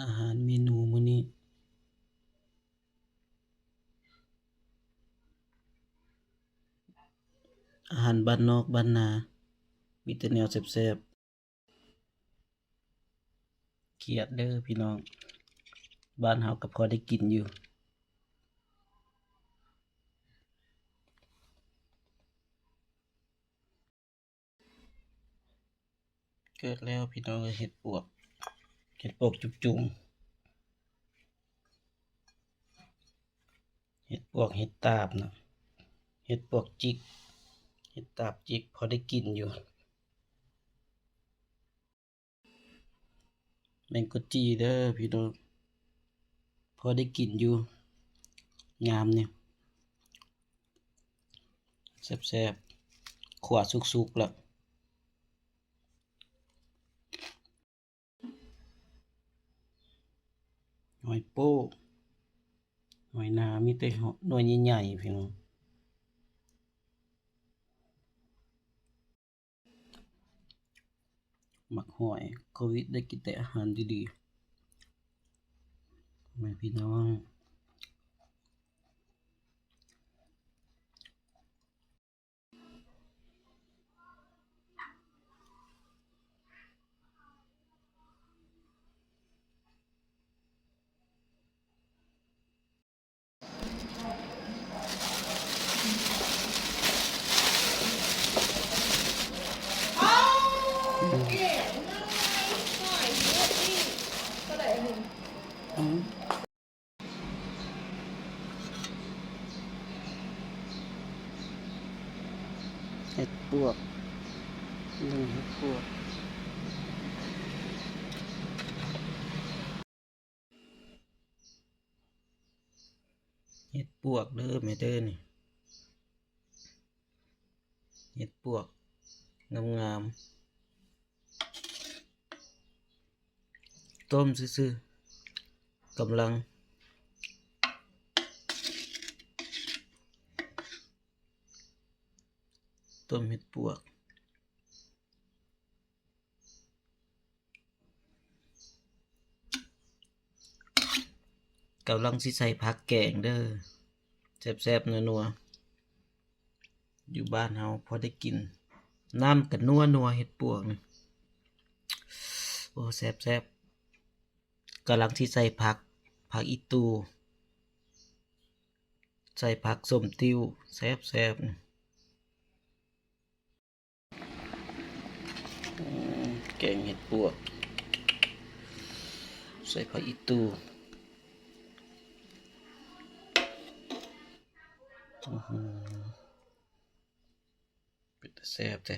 อาหารเมนูมื้อนี้อาหารบ้านนอกบ้านนา มีแต่แนวแซ่บๆเครียดเด้อพี่น้อง บ้านเฮาก็พอได้กินอยู่ เกิดแล้วพี่น้องเอ้ยเห็ดปวก เห็ดปวกจุบจุงเห็ดปวกเห็ดตาบนะเห็ดปวกจิก เห็ดตาบจิก พอได้กินอยู่แมงกุจีเด้อพี่น้องพอได้กินอยู่ งามเนี่ยแซ่บๆขวาสุกๆแล้ว หอยโป้หอยนามีแต่หน่วยใหญ่ๆพี่น้องหมักหอยโควิดได้กินแต่อาหารดีๆไม่พี่น้อง เห็ดปวกหนึ่งเห็ดปวกเห็ดปวกเด้อแม่เด้อนี่เห็ดปวกงามๆต้มซื่อๆ กำลัง ต้มเห็ดปวก กำลังสิใส่ผักแกงเด้อแซ่บๆนัวๆ อยู่บ้านเฮาพอได้กิน น้ำกับนัวนัวเห็ดปวกนี่โอ้แซ่บๆกำลังที่ใส่ผัก ผักอีตู ใส่ผักสมติวแซ่บๆนี่อืมแกงเห็ดปวก ใส่ผักอีตูอื้อหือเป็นแต่แซ่บแต่